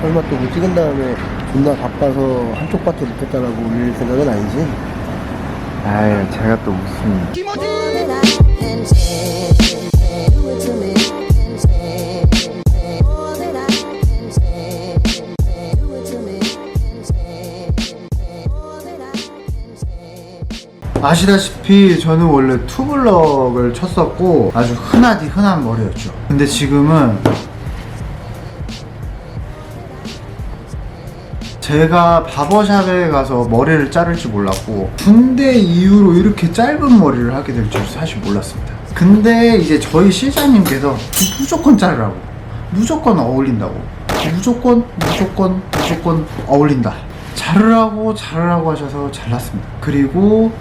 설마 또 찍은 다음에 존나 바빠서 한쪽밖에 못했다라고 올릴 생각은 아니지? 아유 제가 또 무슨. 아시다시피 저는 원래 투블럭을 쳤었고 아주 흔하디 흔한 머리였죠 근데 지금은 제가 바버샵에 가서 머리를 자를지 몰랐고 군대 이후로 이렇게 짧은 머리를 하게 될 줄 사실 몰랐습니다. 근데 이제 저희 실장님께서 무조건 자르라고. 무조건 어울린다고. 무조건 무조건 무조건 어울린다. 자르라고 자르라고 하셔서 잘랐습니다. 그리고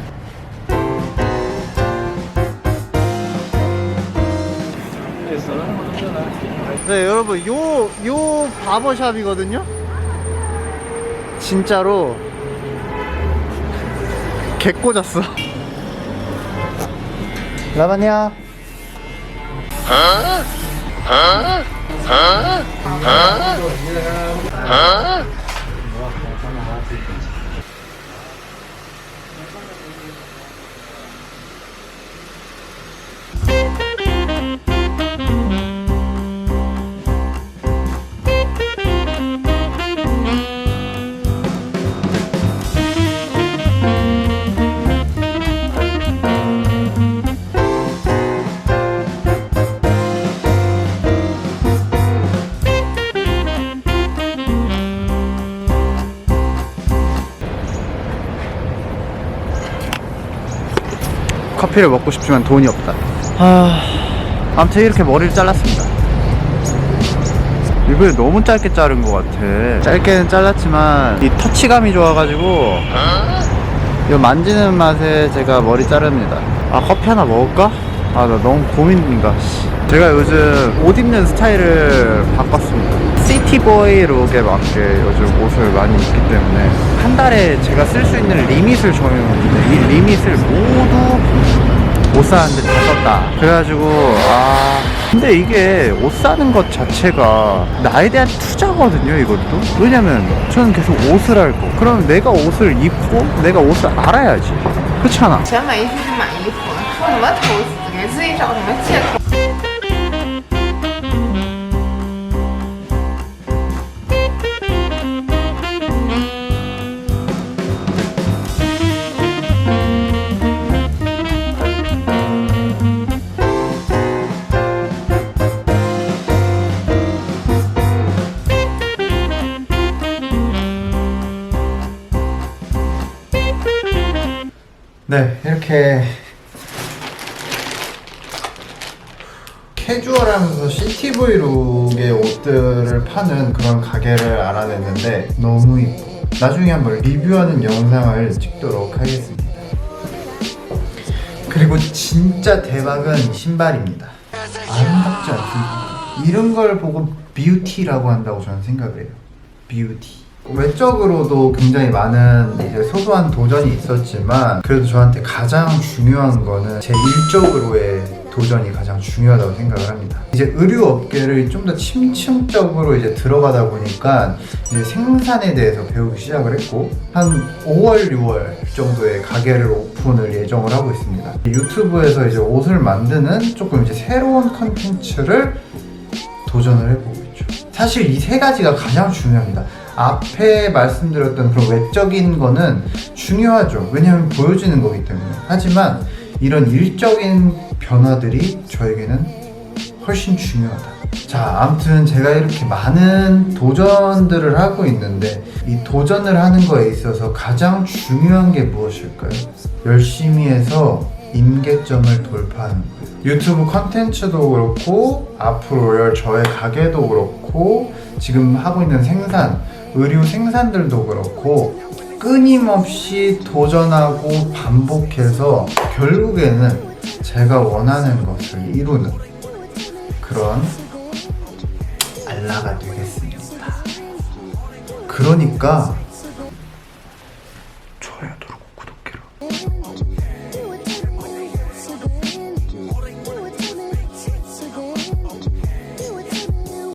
네 여러분 요 요 바버샵이거든요 진짜로 개 꽂았어. 라바냐 커피를 먹고 싶지만 돈이 없다. 아... 아무튼 이렇게 머리를 잘랐습니다. 이걸 너무 짧게 자른 것 같아. 짧게는 잘랐지만 이 터치감이 좋아가지고 이 만지는 맛에 제가 머리 자릅니다. 아 커피 하나 먹을까? 아 나 너무 고민인가? 씨. 제가 요즘 옷 입는 스타일을 바꿨습니다 시티보이 룩에 맞게 요즘 옷을 많이 입기 때문에 한 달에 제가 쓸 수 있는 리밋을 정해놓는데 이 리밋을 모두 옷 사는데 다 썼다. 그래가지고 아 근데 이게 옷 사는 것 자체가 나에 대한 투자거든요. 이것도 왜냐면 저는 계속 옷을 할 거. 그럼 내가 옷을 입고 내가 옷을 알아야지. 그렇잖아. 想买衣服就买衣服，说什么投资，给自己找什么借口？ 네, 이렇게 캐주얼하면서 시티브이룩의 옷들을 파는 그런 가게를 알아냈는데 너무 이뻐. 나중에 한번 리뷰하는 영상을 찍도록 하겠습니다. 그리고 진짜 대박은 신발입니다. 아름답지 않습니까? 이런 걸 보고 뷰티라고 한다고 저는 생각을 해요. 뷰티. 외적으로도 굉장히 많은 이제 소소한 도전이 있었지만 그래도 저한테 가장 중요한 거는 제 일적으로의 도전이 가장 중요하다고 생각을 합니다. 이제 의류 업계를 좀 더 침층적으로 이제 들어가다 보니까 이제 생산에 대해서 배우기 시작을 했고 한 5월, 6월 정도에 가게를 오픈을 예정을 하고 있습니다. 유튜브에서 이제 옷을 만드는 조금 이제 새로운 컨텐츠를 도전을 해보고 있죠. 사실 이 세 가지가 가장 중요합니다. 앞에 말씀드렸던 그런 외적인 거는 중요하죠. 왜냐하면 보여지는 거기 때문에. 하지만 이런 일적인 변화들이 저에게는 훨씬 중요하다. 자, 아무튼 제가 이렇게 많은 도전들을 하고 있는데 이 도전을 하는 거에 있어서 가장 중요한 게 무엇일까요? 열심히 해서 임계점을 돌파하는 거예요. 유튜브 컨텐츠도 그렇고 앞으로 저의 가게도 그렇고 지금 하고 있는 생산, 의류 생산들도 그렇고 끊임없이 도전하고 반복해서 결국에는 제가 원하는 것을 이루는 그런 알라가 되겠습니다. 그러니까